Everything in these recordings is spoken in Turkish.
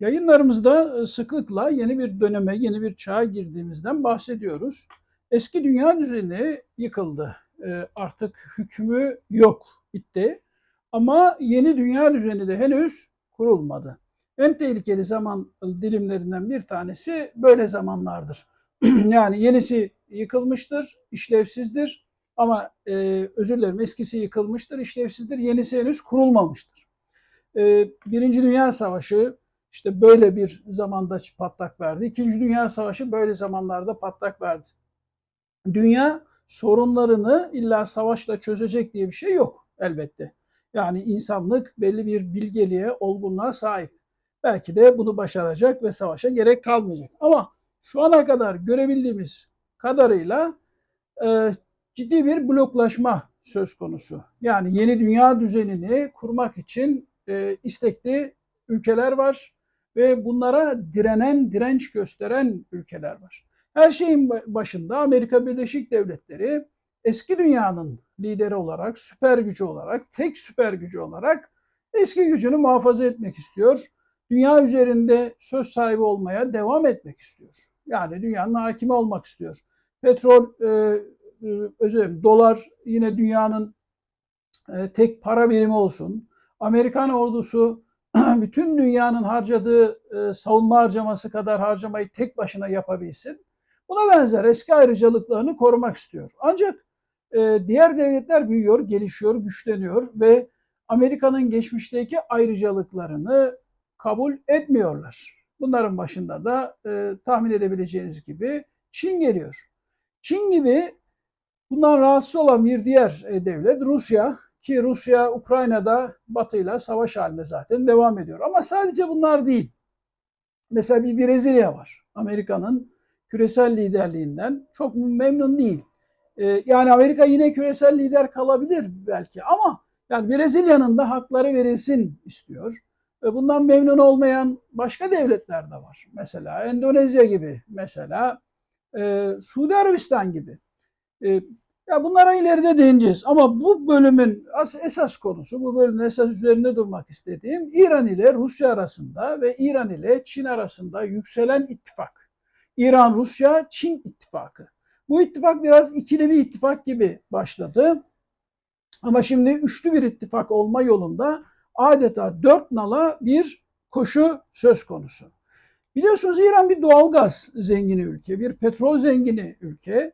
Yayınlarımızda e, sıklıkla yeni bir döneme, yeni bir çağa girdiğimizden bahsediyoruz. Eski dünya düzeni yıkıldı. E, Artık hükmü yok, bitti. Ama yeni dünya düzeni de henüz kurulmadı. En tehlikeli zaman dilimlerinden bir tanesi böyle zamanlardır. yani yenisi yıkılmıştır, işlevsizdir. Ama e, özür dilerim eskisi yıkılmıştır, işlevsizdir. Yenisi henüz kurulmamıştır. E, Birinci Dünya Savaşı işte böyle bir zamanda patlak verdi. İkinci Dünya Savaşı böyle zamanlarda patlak verdi. Dünya sorunlarını illa savaşla çözecek diye bir şey yok elbette. Yani insanlık belli bir bilgeliğe, olgunluğa sahip. Belki de bunu başaracak ve savaşa gerek kalmayacak. Ama şu ana kadar görebildiğimiz kadarıyla e, ciddi bir bloklaşma söz konusu. Yani yeni dünya düzenini kurmak için e, istekli ülkeler var ve bunlara direnen, direnç gösteren ülkeler var. Her şeyin başında Amerika Birleşik Devletleri eski dünyanın lideri olarak, süper gücü olarak, tek süper gücü olarak eski gücünü muhafaza etmek istiyor. Dünya üzerinde söz sahibi olmaya devam etmek istiyor. Yani dünyanın hakimi olmak istiyor. Petrol, e, e, dilerim, dolar yine dünyanın e, tek para birimi olsun. Amerikan ordusu bütün dünyanın harcadığı e, savunma harcaması kadar harcamayı tek başına yapabilsin. Buna benzer eski ayrıcalıklarını korumak istiyor. Ancak e, diğer devletler büyüyor, gelişiyor, güçleniyor ve Amerika'nın geçmişteki ayrıcalıklarını kabul etmiyorlar. Bunların başında da e, tahmin edebileceğiniz gibi Çin geliyor. Çin gibi bundan rahatsız olan bir diğer e, devlet Rusya ki Rusya Ukrayna'da Batı'yla savaş halinde zaten devam ediyor. Ama sadece bunlar değil. Mesela bir Brezilya var. Amerika'nın küresel liderliğinden çok memnun değil. Ee, yani Amerika yine küresel lider kalabilir belki ama yani Brezilya'nın da hakları verilsin istiyor. Ve bundan memnun olmayan başka devletler de var. Mesela Endonezya gibi, mesela e, Suudi Arabistan gibi. E, ya bunlara ileride değineceğiz ama bu bölümün esas konusu, bu bölümün esas üzerinde durmak istediğim İran ile Rusya arasında ve İran ile Çin arasında yükselen ittifak. İran, Rusya, Çin ittifakı. Bu ittifak biraz ikili bir ittifak gibi başladı. Ama şimdi üçlü bir ittifak olma yolunda adeta dört nala bir koşu söz konusu. Biliyorsunuz İran bir doğalgaz zengini ülke, bir petrol zengini ülke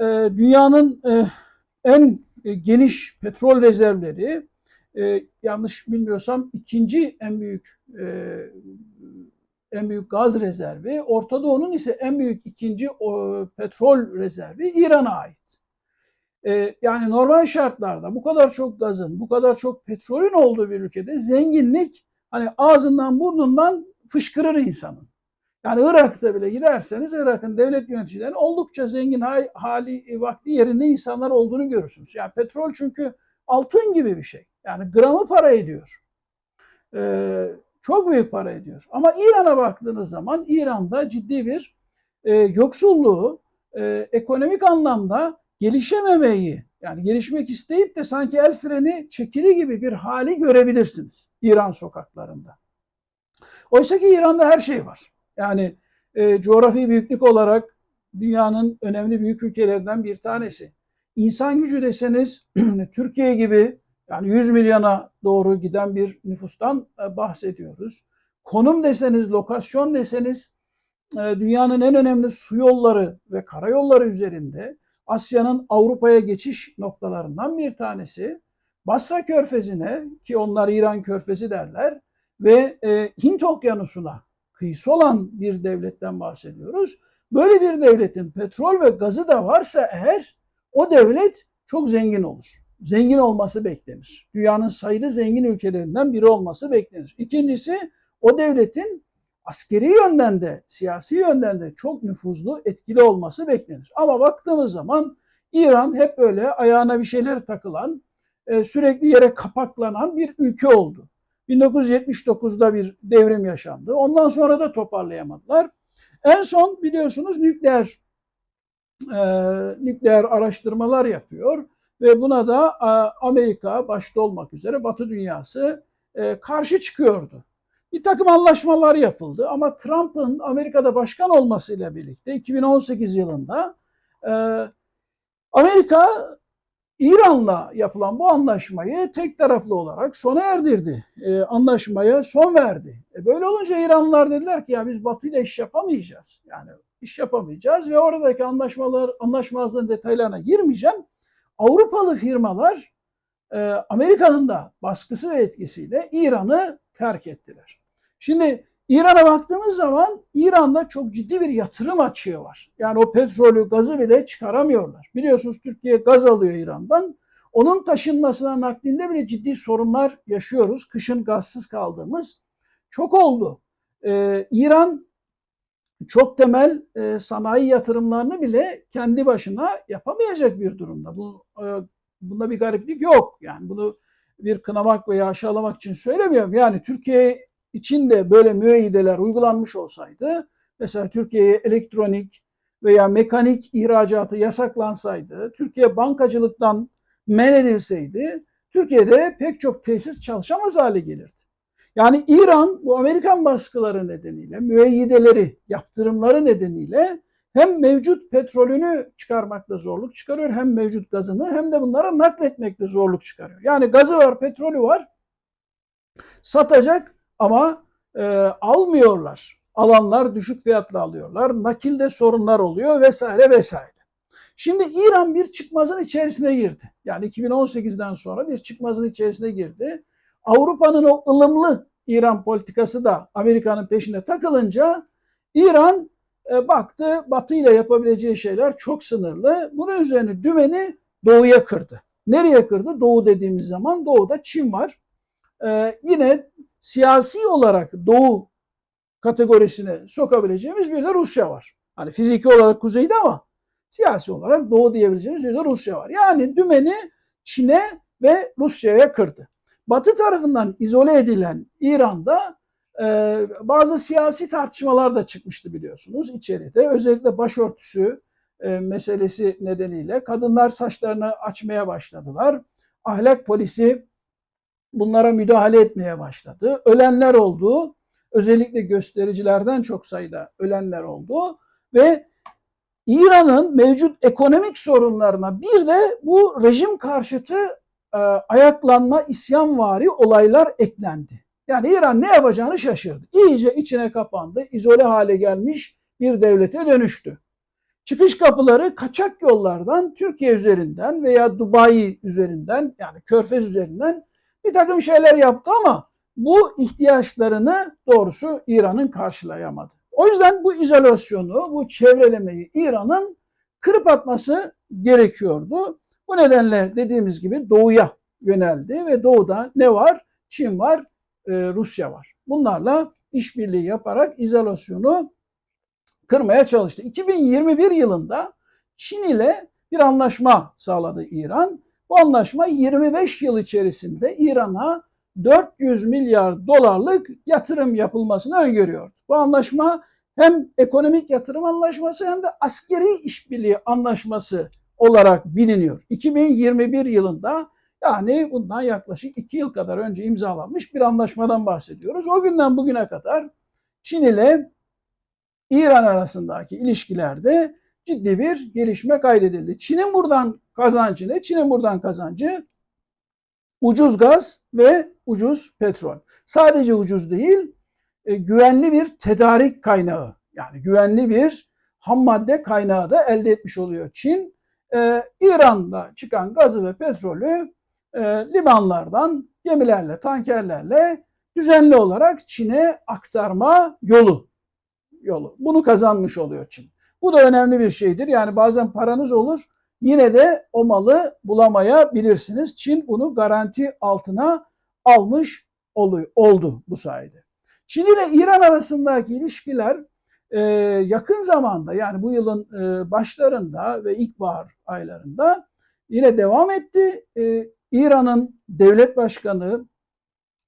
e, dünyanın e, en e, geniş petrol rezervleri, e, yanlış bilmiyorsam ikinci en büyük en büyük gaz rezervi, Orta Doğu'nun ise en büyük ikinci petrol rezervi İran'a ait. Yani normal şartlarda bu kadar çok gazın, bu kadar çok petrolün olduğu bir ülkede zenginlik hani ağzından burnundan fışkırır insanın. Yani Irak'ta bile giderseniz Irak'ın devlet yöneticilerinin oldukça zengin hali e, vakti yerinde insanlar olduğunu görürsünüz. Yani petrol çünkü altın gibi bir şey. Yani gramı para ediyor. Ee, çok büyük para ediyor. Ama İran'a baktığınız zaman İran'da ciddi bir e, yoksulluğu, e, ekonomik anlamda gelişememeyi, yani gelişmek isteyip de sanki el freni çekili gibi bir hali görebilirsiniz İran sokaklarında. Oysa ki İran'da her şey var. Yani e, coğrafi büyüklük olarak dünyanın önemli büyük ülkelerinden bir tanesi. İnsan gücü deseniz Türkiye gibi yani 100 milyona doğru giden bir nüfustan e, bahsediyoruz. Konum deseniz, lokasyon deseniz e, dünyanın en önemli su yolları ve karayolları üzerinde Asya'nın Avrupa'ya geçiş noktalarından bir tanesi. Basra Körfezi'ne ki onlar İran Körfezi derler ve e, Hint Okyanusu'na kıyısı olan bir devletten bahsediyoruz. Böyle bir devletin petrol ve gazı da varsa eğer o devlet çok zengin olur. Zengin olması beklenir. Dünyanın sayılı zengin ülkelerinden biri olması beklenir. İkincisi o devletin askeri yönden de siyasi yönden de çok nüfuzlu, etkili olması beklenir. Ama baktığımız zaman İran hep böyle ayağına bir şeyler takılan, e, sürekli yere kapaklanan bir ülke oldu. 1979'da bir devrim yaşandı. Ondan sonra da toparlayamadılar. En son biliyorsunuz nükleer e, nükleer araştırmalar yapıyor ve buna da e, Amerika başta olmak üzere Batı dünyası e, karşı çıkıyordu. bir takım anlaşmalar yapıldı ama Trump'ın Amerika'da başkan olmasıyla birlikte 2018 yılında e, Amerika İran'la yapılan bu anlaşmayı tek taraflı olarak sona erdirdi. E, anlaşmaya son verdi. E, böyle olunca İranlılar dediler ki ya biz Batı ile iş yapamayacağız. Yani iş yapamayacağız ve oradaki anlaşmalar anlaşmazlığın detaylarına girmeyeceğim. Avrupalı firmalar e, Amerika'nın da baskısı ve etkisiyle İran'ı terk ettiler. Şimdi İran'a baktığımız zaman İran'da çok ciddi bir yatırım açığı var. Yani o petrolü, gazı bile çıkaramıyorlar. Biliyorsunuz Türkiye gaz alıyor İran'dan. Onun taşınmasına, naklinde bile ciddi sorunlar yaşıyoruz. Kışın gazsız kaldığımız çok oldu. Ee, İran çok temel e, sanayi yatırımlarını bile kendi başına yapamayacak bir durumda. Bu e, bunda bir gariplik yok. Yani bunu bir kınamak veya aşağılamak için söylemiyorum. Yani Türkiye için de böyle müeyyideler uygulanmış olsaydı, mesela Türkiye'ye elektronik veya mekanik ihracatı yasaklansaydı, Türkiye bankacılıktan men edilseydi, Türkiye'de pek çok tesis çalışamaz hale gelirdi. Yani İran bu Amerikan baskıları nedeniyle, müeyyideleri, yaptırımları nedeniyle hem mevcut petrolünü çıkarmakta zorluk çıkarıyor, hem mevcut gazını hem de bunlara nakletmekte zorluk çıkarıyor. Yani gazı var, petrolü var, satacak ama e, almıyorlar. Alanlar düşük fiyatla alıyorlar. Nakilde sorunlar oluyor vesaire vesaire. Şimdi İran bir çıkmazın içerisine girdi. Yani 2018'den sonra bir çıkmazın içerisine girdi. Avrupa'nın o ılımlı İran politikası da Amerika'nın peşine takılınca İran e, baktı Batı ile yapabileceği şeyler çok sınırlı. Bunun üzerine dümeni doğuya kırdı. Nereye kırdı? Doğu dediğimiz zaman doğuda Çin var. E, yine siyasi olarak doğu kategorisine sokabileceğimiz bir de Rusya var. Hani fiziki olarak kuzeyde ama siyasi olarak doğu diyebileceğimiz bir de Rusya var. Yani dümeni Çin'e ve Rusya'ya kırdı. Batı tarafından izole edilen İran'da e, bazı siyasi tartışmalar da çıkmıştı biliyorsunuz içeride. Özellikle başörtüsü e, meselesi nedeniyle kadınlar saçlarını açmaya başladılar. Ahlak polisi bunlara müdahale etmeye başladı. Ölenler oldu. Özellikle göstericilerden çok sayıda ölenler oldu ve İran'ın mevcut ekonomik sorunlarına bir de bu rejim karşıtı e, ayaklanma, isyanvari olaylar eklendi. Yani İran ne yapacağını şaşırdı. İyice içine kapandı, izole hale gelmiş bir devlete dönüştü. Çıkış kapıları kaçak yollardan Türkiye üzerinden veya Dubai üzerinden yani Körfez üzerinden bir takım şeyler yaptı ama bu ihtiyaçlarını doğrusu İran'ın karşılayamadı. O yüzden bu izolasyonu, bu çevrelemeyi İran'ın kırıp atması gerekiyordu. Bu nedenle dediğimiz gibi doğuya yöneldi ve doğuda ne var? Çin var, e, Rusya var. Bunlarla işbirliği yaparak izolasyonu kırmaya çalıştı. 2021 yılında Çin ile bir anlaşma sağladı İran. Bu anlaşma 25 yıl içerisinde İran'a 400 milyar dolarlık yatırım yapılmasını öngörüyor. Bu anlaşma hem ekonomik yatırım anlaşması hem de askeri işbirliği anlaşması olarak biliniyor. 2021 yılında yani bundan yaklaşık 2 yıl kadar önce imzalanmış bir anlaşmadan bahsediyoruz. O günden bugüne kadar Çin ile İran arasındaki ilişkilerde ciddi bir gelişme kaydedildi. Çin'in buradan kazancı ne? Çin'in buradan kazancı ucuz gaz ve ucuz petrol. Sadece ucuz değil, e, güvenli bir tedarik kaynağı yani güvenli bir ham madde kaynağı da elde etmiş oluyor Çin. E, İran'da çıkan gazı ve petrolü e, limanlardan gemilerle, tankerlerle düzenli olarak Çin'e aktarma yolu yolu. Bunu kazanmış oluyor Çin. Bu da önemli bir şeydir. Yani bazen paranız olur yine de o malı bulamayabilirsiniz. Çin bunu garanti altına almış oldu bu sayede. Çin ile İran arasındaki ilişkiler e, yakın zamanda yani bu yılın e, başlarında ve ilkbahar aylarında yine devam etti. E, İran'ın devlet başkanı,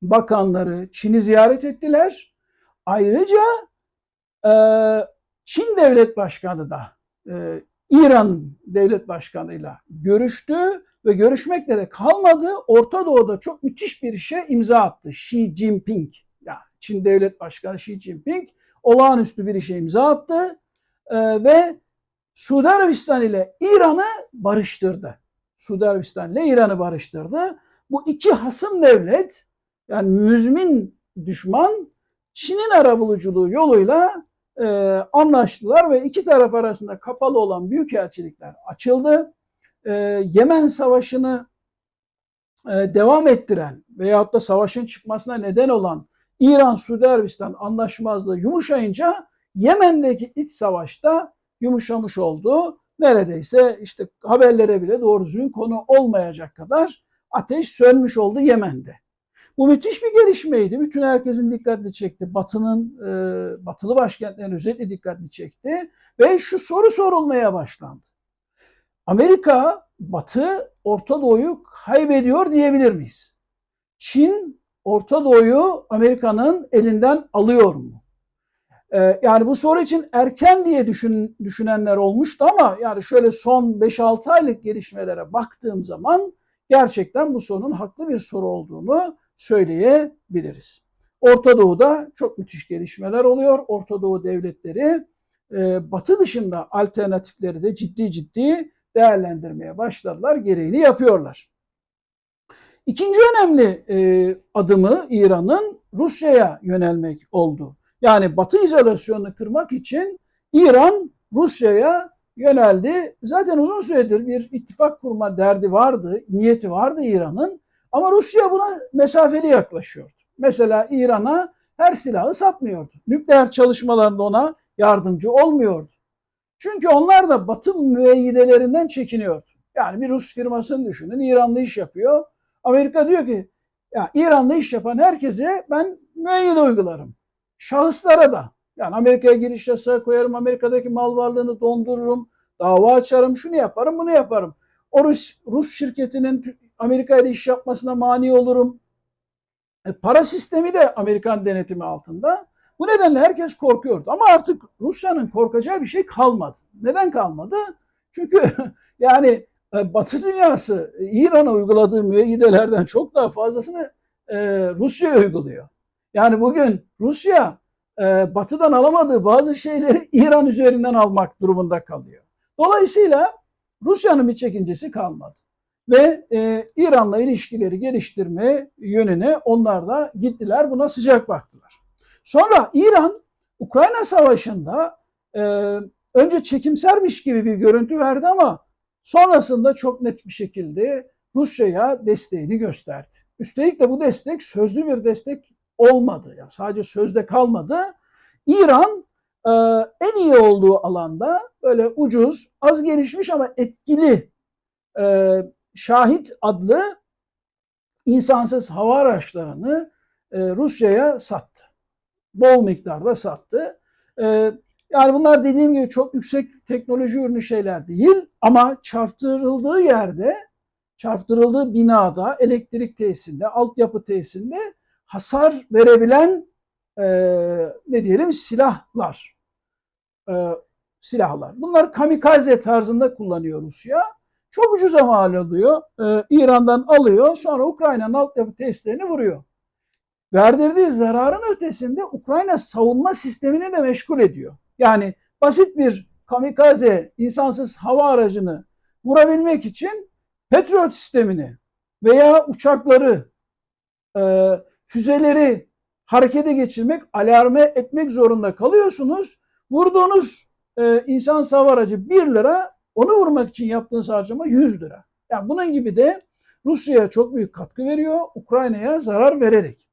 bakanları Çin'i ziyaret ettiler. Ayrıca Çin devlet başkanı da İran devlet başkanıyla görüştü ve görüşmekle de kalmadı. Orta Doğu'da çok müthiş bir işe imza attı. Xi Jinping yani Çin Devlet Başkanı Xi Jinping olağanüstü bir işe imza attı e, ve Suudi Arabistan ile İran'ı barıştırdı. Suudi Arabistan ile İran'ı barıştırdı. Bu iki hasım devlet yani müzmin düşman Çin'in arabuluculuğu yoluyla e, anlaştılar ve iki taraf arasında kapalı olan büyükelçilikler açıldı. E, Yemen Savaşı'nı e, devam ettiren veyahut da savaşın çıkmasına neden olan İran-Suudi Arabistan anlaşmazlığı yumuşayınca Yemen'deki iç savaşta yumuşamış oldu. Neredeyse işte haberlere bile doğru düzgün konu olmayacak kadar ateş sönmüş oldu Yemen'de. Bu müthiş bir gelişmeydi. Bütün herkesin dikkatini çekti. Batı'nın, e, batılı başkentlerin özellikle dikkatini çekti. Ve şu soru sorulmaya başlandı. Amerika, Batı, Orta Doğu'yu kaybediyor diyebilir miyiz? Çin, Orta Doğu'yu Amerika'nın elinden alıyor mu? Ee, yani bu soru için erken diye düşün, düşünenler olmuştu ama yani şöyle son 5-6 aylık gelişmelere baktığım zaman gerçekten bu sorunun haklı bir soru olduğunu söyleyebiliriz. Orta Doğu'da çok müthiş gelişmeler oluyor. Orta Doğu devletleri e, Batı dışında alternatifleri de ciddi ciddi değerlendirmeye başladılar. Gereğini yapıyorlar. İkinci önemli e, adımı İran'ın Rusya'ya yönelmek oldu. Yani Batı izolasyonunu kırmak için İran Rusya'ya yöneldi. Zaten uzun süredir bir ittifak kurma derdi vardı, niyeti vardı İran'ın. Ama Rusya buna mesafeli yaklaşıyordu. Mesela İran'a her silahı satmıyordu. Nükleer çalışmalarında ona yardımcı olmuyordu. Çünkü onlar da Batı müeyyidelerinden çekiniyordu. Yani bir Rus firmasını düşünün, İranlı iş yapıyor. Amerika diyor ki, ya İran'da iş yapan herkese ben müeyyide uygularım. Şahıslara da. Yani Amerika'ya giriş yasağı koyarım, Amerika'daki mal varlığını dondururum, dava açarım, şunu yaparım, bunu yaparım. O Rus, Rus şirketinin Amerika ile iş yapmasına mani olurum. E, para sistemi de Amerikan denetimi altında. Bu nedenle herkes korkuyordu. Ama artık Rusya'nın korkacağı bir şey kalmadı. Neden kalmadı? Çünkü yani e, Batı dünyası İran'a uyguladığı müeyyidelerden çok daha fazlasını e, Rusya uyguluyor. Yani bugün Rusya e, Batı'dan alamadığı bazı şeyleri İran üzerinden almak durumunda kalıyor. Dolayısıyla Rusya'nın bir çekincesi kalmadı. Ve e, İran'la ilişkileri geliştirme yönüne onlar da gittiler. Buna sıcak baktılar. Sonra İran Ukrayna Savaşı'nda e, önce çekimsermiş gibi bir görüntü verdi ama sonrasında çok net bir şekilde Rusya'ya desteğini gösterdi. Üstelik de bu destek sözlü bir destek olmadı. Yani sadece sözde kalmadı. İran e, en iyi olduğu alanda böyle ucuz, az gelişmiş ama etkili e, Şahit adlı insansız hava araçlarını e, Rusya'ya sattı. Bol miktarda sattı. E, yani bunlar dediğim gibi çok yüksek teknoloji ürünü şeyler değil ama çarptırıldığı yerde, çarptırıldığı binada, elektrik tesisinde, altyapı tesisinde hasar verebilen e, ne diyelim silahlar. E, silahlar. Bunlar kamikaze tarzında kullanıyor Rusya. Çok ucuza mal oluyor. Ee, İran'dan alıyor sonra Ukrayna'nın altyapı testlerini vuruyor. Verdirdiği zararın ötesinde Ukrayna savunma sistemini de meşgul ediyor. Yani basit bir kamikaze insansız hava aracını vurabilmek için petrol sistemini veya uçakları, e, füzeleri harekete geçirmek, alarme etmek zorunda kalıyorsunuz. Vurduğunuz e, insan hava aracı 1 lira, onu vurmak için yaptığınız harcama 100 lira. Yani bunun gibi de Rusya'ya çok büyük katkı veriyor, Ukrayna'ya zarar vererek.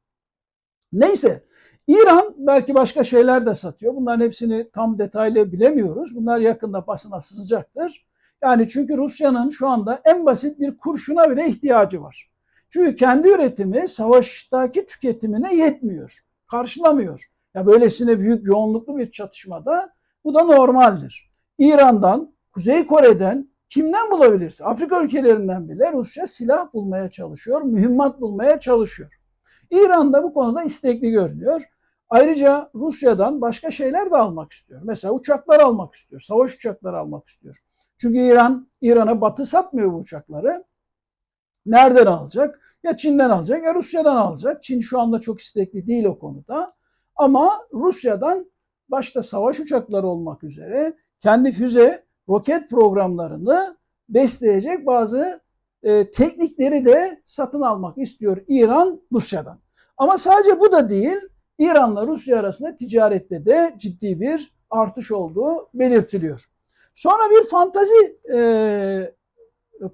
Neyse, İran belki başka şeyler de satıyor. Bunların hepsini tam detaylı bilemiyoruz. Bunlar yakında basına sızacaktır. Yani çünkü Rusya'nın şu anda en basit bir kurşuna bile ihtiyacı var. Çünkü kendi üretimi savaştaki tüketimine yetmiyor. Karşılamıyor. Ya böylesine büyük yoğunluklu bir çatışmada bu da normaldir. İran'dan Kuzey Kore'den kimden bulabilirse Afrika ülkelerinden bile Rusya silah bulmaya çalışıyor, mühimmat bulmaya çalışıyor. İran da bu konuda istekli görünüyor. Ayrıca Rusya'dan başka şeyler de almak istiyor. Mesela uçaklar almak istiyor, savaş uçakları almak istiyor. Çünkü İran İran'a Batı satmıyor bu uçakları. Nereden alacak? Ya Çin'den alacak ya Rusya'dan alacak. Çin şu anda çok istekli değil o konuda. Ama Rusya'dan başta savaş uçakları olmak üzere kendi füze, roket programlarını besleyecek bazı e, teknikleri de satın almak istiyor İran Rusya'dan. Ama sadece bu da değil, İran'la Rusya arasında ticarette de ciddi bir artış olduğu belirtiliyor. Sonra bir fantazi e,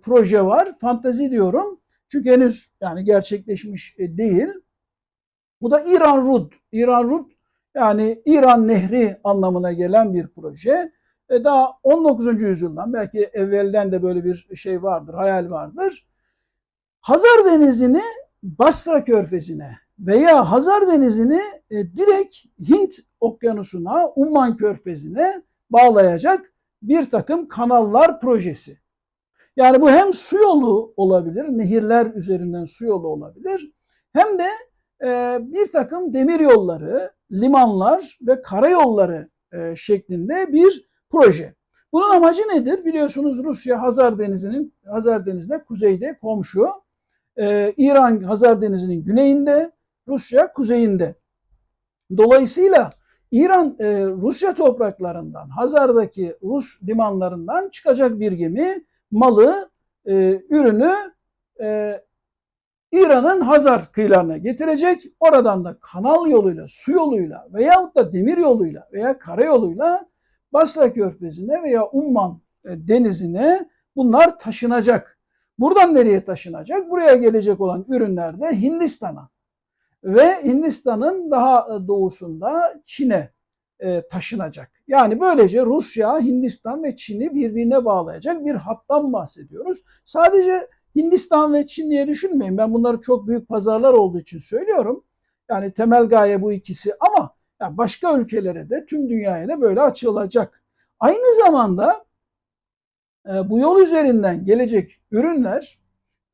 proje var. Fantazi diyorum. Çünkü henüz yani gerçekleşmiş e, değil. Bu da İran Rud. İran Rud yani İran Nehri anlamına gelen bir proje. E daha 19. yüzyıldan belki evvelden de böyle bir şey vardır, hayal vardır. Hazar Denizi'ni Basra Körfezi'ne veya Hazar Denizi'ni e, direkt Hint Okyanusu'na, Umman Körfezi'ne bağlayacak bir takım kanallar projesi. Yani bu hem su yolu olabilir, nehirler üzerinden su yolu olabilir, hem de e, bir takım demir yolları, limanlar ve karayolları e, şeklinde bir proje. Bunun amacı nedir? Biliyorsunuz Rusya Hazar Denizi'nin Hazar Denizi'ne kuzeyde komşu. Ee, İran Hazar Denizi'nin güneyinde, Rusya kuzeyinde. Dolayısıyla İran e, Rusya topraklarından, Hazar'daki Rus limanlarından çıkacak bir gemi malı, e, ürünü e, İran'ın Hazar kıyılarına getirecek. Oradan da kanal yoluyla, su yoluyla veyahut da demir yoluyla veya karayoluyla Basra Körfezi'ne veya Umman e, denizine bunlar taşınacak. Buradan nereye taşınacak? Buraya gelecek olan ürünler de Hindistan'a ve Hindistan'ın daha doğusunda Çin'e e, taşınacak. Yani böylece Rusya, Hindistan ve Çin'i birbirine bağlayacak bir hattan bahsediyoruz. Sadece Hindistan ve Çin diye düşünmeyin. Ben bunları çok büyük pazarlar olduğu için söylüyorum. Yani temel gaye bu ikisi ama yani başka ülkelere de tüm dünyaya da böyle açılacak. Aynı zamanda e, bu yol üzerinden gelecek ürünler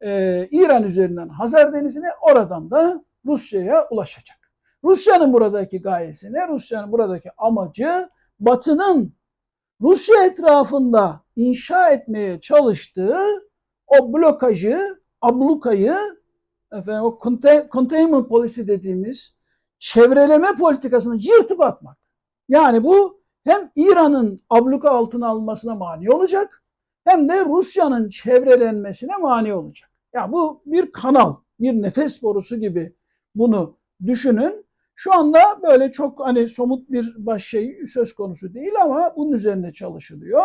e, İran üzerinden Hazar Denizi'ne oradan da Rusya'ya ulaşacak. Rusya'nın buradaki gayesi ne? Rusya'nın buradaki amacı Batı'nın Rusya etrafında inşa etmeye çalıştığı o blokajı, ablukayı, efendim, o containment policy dediğimiz çevreleme politikasını yırtıp atmak. Yani bu hem İran'ın abluka altına almasına mani olacak hem de Rusya'nın çevrelenmesine mani olacak. Yani bu bir kanal, bir nefes borusu gibi bunu düşünün. Şu anda böyle çok hani somut bir baş şey söz konusu değil ama bunun üzerinde çalışılıyor.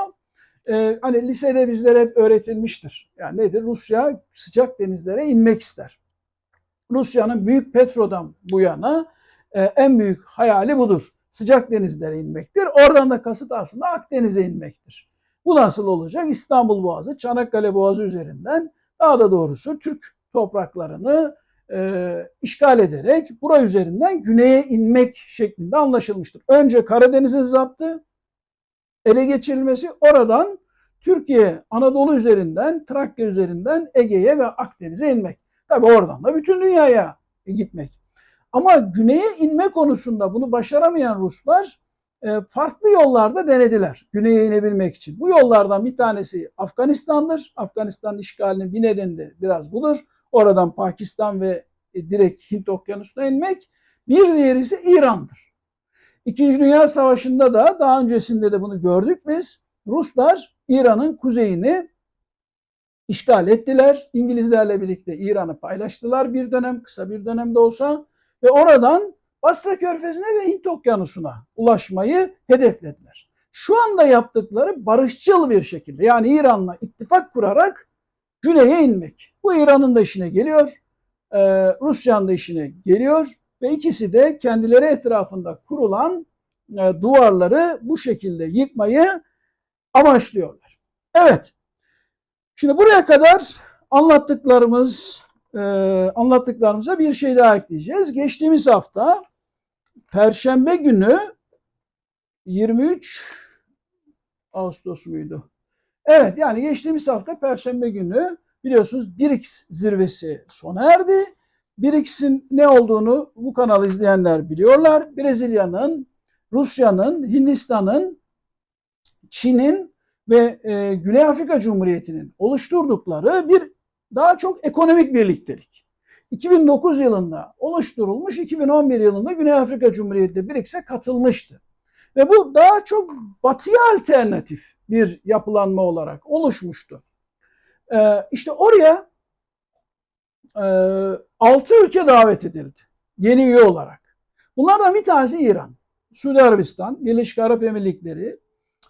Ee, hani lisede bizlere öğretilmiştir. Yani nedir? Rusya sıcak denizlere inmek ister. Rusya'nın büyük Petro'dan bu yana en büyük hayali budur. Sıcak denizlere inmektir. Oradan da kasıt aslında Akdeniz'e inmektir. Bu nasıl olacak? İstanbul Boğazı, Çanakkale Boğazı üzerinden daha da doğrusu Türk topraklarını e, işgal ederek bura üzerinden güneye inmek şeklinde anlaşılmıştır. Önce Karadeniz'in zaptı, ele geçirilmesi oradan Türkiye, Anadolu üzerinden, Trakya üzerinden Ege'ye ve Akdeniz'e inmek. Tabi oradan da bütün dünyaya gitmek. Ama güneye inme konusunda bunu başaramayan Ruslar e, farklı yollarda denediler güneye inebilmek için. Bu yollardan bir tanesi Afganistan'dır. Afganistan'ın işgalinin bir nedeni de biraz budur. Oradan Pakistan ve e, direkt Hint okyanusuna inmek. Bir diğeri ise İran'dır. İkinci Dünya Savaşı'nda da daha öncesinde de bunu gördük biz. Ruslar İran'ın kuzeyini işgal ettiler. İngilizlerle birlikte İran'ı paylaştılar bir dönem, kısa bir dönemde olsa ve oradan Basra Körfezi'ne ve Hint Okyanusu'na ulaşmayı hedeflediler. Şu anda yaptıkları barışçıl bir şekilde yani İran'la ittifak kurarak güneye inmek. Bu İran'ın da işine geliyor, e, Rusya'nın da işine geliyor ve ikisi de kendileri etrafında kurulan e, duvarları bu şekilde yıkmayı amaçlıyorlar. Evet, şimdi buraya kadar anlattıklarımız e, anlattıklarımıza bir şey daha ekleyeceğiz. Geçtiğimiz hafta Perşembe günü 23 Ağustos muydu? Evet yani geçtiğimiz hafta Perşembe günü biliyorsunuz BRICS zirvesi sona erdi. BRICS'in ne olduğunu bu kanalı izleyenler biliyorlar. Brezilya'nın, Rusya'nın, Hindistan'ın, Çin'in ve e, Güney Afrika Cumhuriyeti'nin oluşturdukları bir daha çok ekonomik birliktelik. 2009 yılında oluşturulmuş, 2011 yılında Güney Afrika Cumhuriyeti BRICS'e katılmıştı. Ve bu daha çok batıya alternatif bir yapılanma olarak oluşmuştu. Ee, işte oraya e, 6 ülke davet edildi yeni üye olarak. Bunlardan bir tanesi İran, Suudi Arabistan, Birleşik Arap Emirlikleri,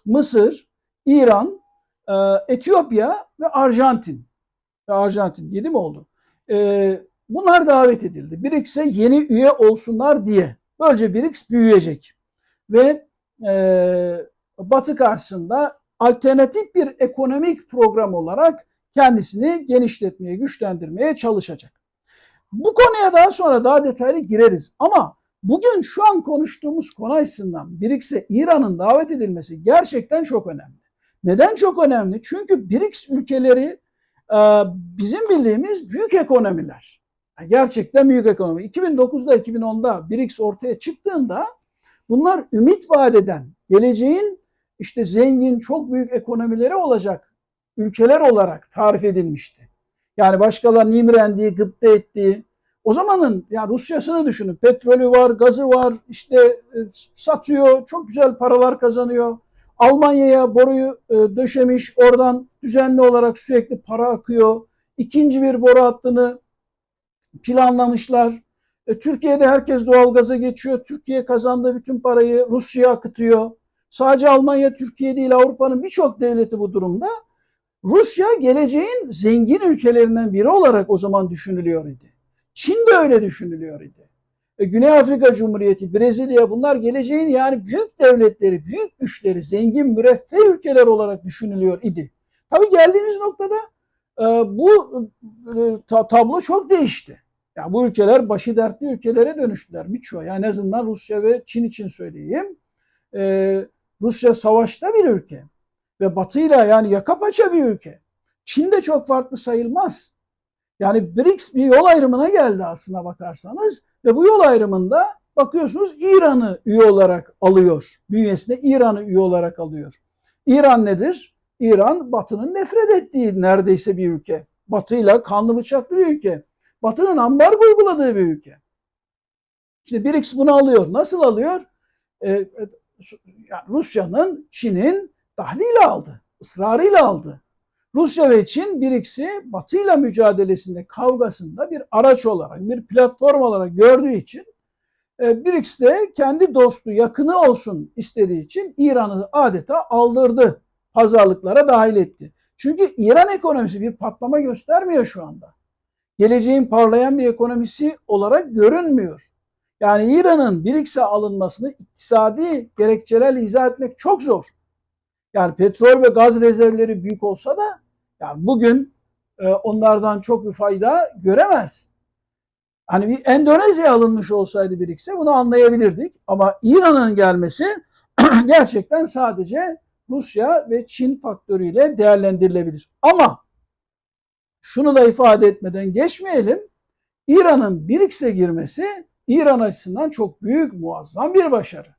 Mısır, İran, e, Etiyopya ve Arjantin. Ve Arjantin 7 mi oldu? E, bunlar davet edildi. BRICS'e yeni üye olsunlar diye. Böylece BRICS büyüyecek. Ve e, Batı karşısında alternatif bir ekonomik program olarak kendisini genişletmeye, güçlendirmeye çalışacak. Bu konuya daha sonra daha detaylı gireriz. Ama bugün şu an konuştuğumuz konu açısından BRICS'e İran'ın davet edilmesi gerçekten çok önemli. Neden çok önemli? Çünkü BRICS ülkeleri bizim bildiğimiz büyük ekonomiler. Gerçekten büyük ekonomi. 2009'da 2010'da BRICS ortaya çıktığında bunlar ümit vaat eden, geleceğin işte zengin, çok büyük ekonomileri olacak ülkeler olarak tarif edilmişti. Yani başkalarının imrendiği, gıpta ettiği. O zamanın yani Rusya'sını düşünün. Petrolü var, gazı var, işte e, satıyor, çok güzel paralar kazanıyor. Almanya'ya boruyu e, döşemiş, oradan düzenli olarak sürekli para akıyor. İkinci bir boru hattını planlamışlar. E, Türkiye'de herkes doğalgaza geçiyor. Türkiye kazandığı bütün parayı Rusya akıtıyor. Sadece Almanya, Türkiye değil Avrupa'nın birçok devleti bu durumda. Rusya geleceğin zengin ülkelerinden biri olarak o zaman düşünülüyor idi. Çin de öyle düşünülüyor idi. E, Güney Afrika Cumhuriyeti, Brezilya bunlar geleceğin yani büyük devletleri, büyük güçleri, zengin, müreffeh ülkeler olarak düşünülüyor idi. Tabii geldiğimiz noktada e, bu e, tablo çok değişti. Yani bu ülkeler başı dertli ülkelere dönüştüler birçoğu. Yani en azından Rusya ve Çin için söyleyeyim. Rusya savaşta bir ülke ve batıyla yani yaka paça bir ülke. Çin de çok farklı sayılmaz. Yani BRICS bir yol ayrımına geldi aslına bakarsanız ve bu yol ayrımında bakıyorsunuz İran'ı üye olarak alıyor. Bünyesinde İran'ı üye olarak alıyor. İran nedir? İran Batı'nın nefret ettiği neredeyse bir ülke. Batı'yla kanlı bıçaklı bir ülke. Batı'nın ambargo uyguladığı bir ülke. İşte BRICS bunu alıyor. Nasıl alıyor? Ee, yani Rusya'nın, Çin'in tahliyle aldı. ısrarıyla aldı. Rusya ve Çin BRICS'i Batı'yla mücadelesinde, kavgasında bir araç olarak, bir platform olarak gördüğü için e, BRICS de kendi dostu, yakını olsun istediği için İran'ı adeta aldırdı. Pazarlıklara dahil etti. Çünkü İran ekonomisi bir patlama göstermiyor şu anda geleceğin parlayan bir ekonomisi olarak görünmüyor. Yani İran'ın BRICS'e alınmasını iktisadi gerekçelerle izah etmek çok zor. Yani petrol ve gaz rezervleri büyük olsa da yani bugün e, onlardan çok bir fayda göremez. Hani bir Endonezya alınmış olsaydı BRICS'e bunu anlayabilirdik. Ama İran'ın gelmesi gerçekten sadece Rusya ve Çin faktörüyle değerlendirilebilir. Ama şunu da ifade etmeden geçmeyelim. İran'ın BRICS'e girmesi İran açısından çok büyük, muazzam bir başarı.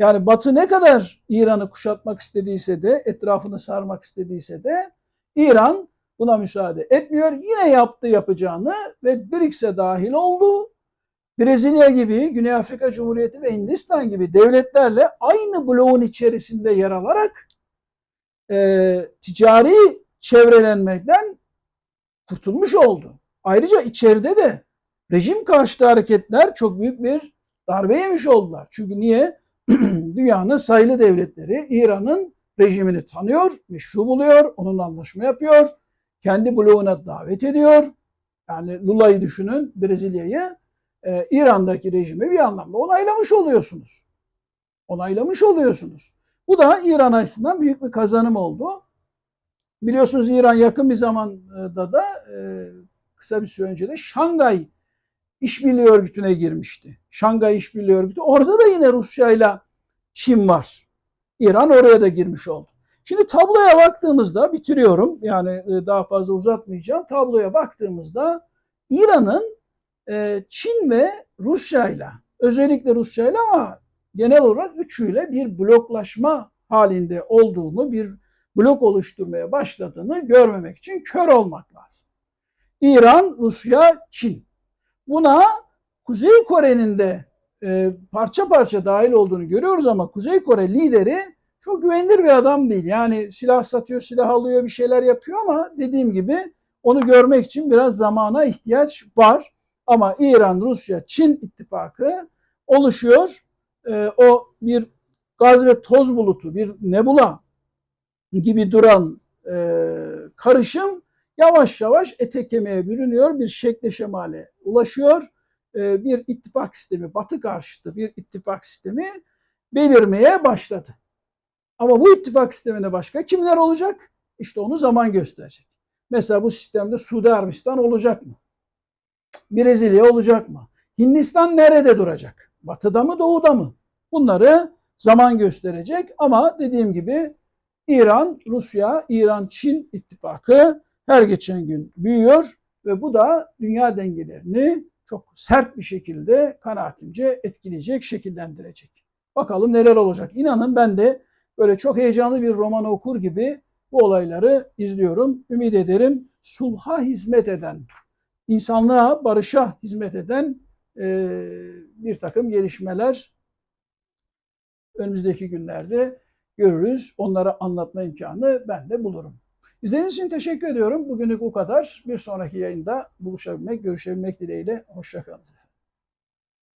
Yani Batı ne kadar İran'ı kuşatmak istediyse de, etrafını sarmak istediyse de İran buna müsaade etmiyor. Yine yaptı yapacağını ve BRICS'e dahil oldu. Brezilya gibi, Güney Afrika Cumhuriyeti ve Hindistan gibi devletlerle aynı bloğun içerisinde yer alarak e, ticari çevrelenmekten kurtulmuş oldu. Ayrıca içeride de rejim karşıtı hareketler çok büyük bir darbe yemiş oldular. Çünkü niye? Dünyanın sayılı devletleri İran'ın rejimini tanıyor, meşru buluyor, onunla anlaşma yapıyor, kendi bloğuna davet ediyor. Yani Lula'yı düşünün, Brezilya'yı, e, İran'daki rejimi bir anlamda onaylamış oluyorsunuz. Onaylamış oluyorsunuz. Bu da İran açısından büyük bir kazanım oldu. Biliyorsunuz İran yakın bir zamanda da e, kısa bir süre önce de Şangay İşbirliği Örgütü'ne girmişti. Şangay İşbirliği Örgütü. Orada da yine Rusya ile Çin var. İran oraya da girmiş oldu. Şimdi tabloya baktığımızda bitiriyorum. Yani e, daha fazla uzatmayacağım. Tabloya baktığımızda İran'ın e, Çin ve Rusya ile özellikle Rusya ile ama genel olarak üçüyle bir bloklaşma halinde olduğunu, bir blok oluşturmaya başladığını görmemek için kör olmak lazım. İran, Rusya, Çin. Buna Kuzey Kore'nin de e, parça parça dahil olduğunu görüyoruz ama Kuzey Kore lideri çok güvenilir bir adam değil. Yani silah satıyor, silah alıyor, bir şeyler yapıyor ama dediğim gibi onu görmek için biraz zamana ihtiyaç var. Ama İran, Rusya, Çin ittifakı oluşuyor. E, o bir gaz ve toz bulutu, bir nebula gibi duran e, karışım yavaş yavaş ete kemiğe bürünüyor, bir şekle şemale ulaşıyor. E, bir ittifak sistemi, batı karşıtı bir ittifak sistemi belirmeye başladı. Ama bu ittifak sisteminde başka kimler olacak? İşte onu zaman gösterecek. Mesela bu sistemde Suudi Arabistan olacak mı? Brezilya olacak mı? Hindistan nerede duracak? Batıda mı, doğuda mı? Bunları zaman gösterecek ama dediğim gibi İran, Rusya, İran-Çin ittifakı her geçen gün büyüyor ve bu da dünya dengelerini çok sert bir şekilde kanaatimce etkileyecek, şekillendirecek. Bakalım neler olacak. İnanın ben de böyle çok heyecanlı bir roman okur gibi bu olayları izliyorum. Ümit ederim sulha hizmet eden, insanlığa, barışa hizmet eden e, bir takım gelişmeler önümüzdeki günlerde görürüz. Onlara anlatma imkanı ben de bulurum. İzlediğiniz için teşekkür ediyorum. Bugünlük bu kadar. Bir sonraki yayında buluşabilmek, görüşebilmek dileğiyle. Hoşçakalın.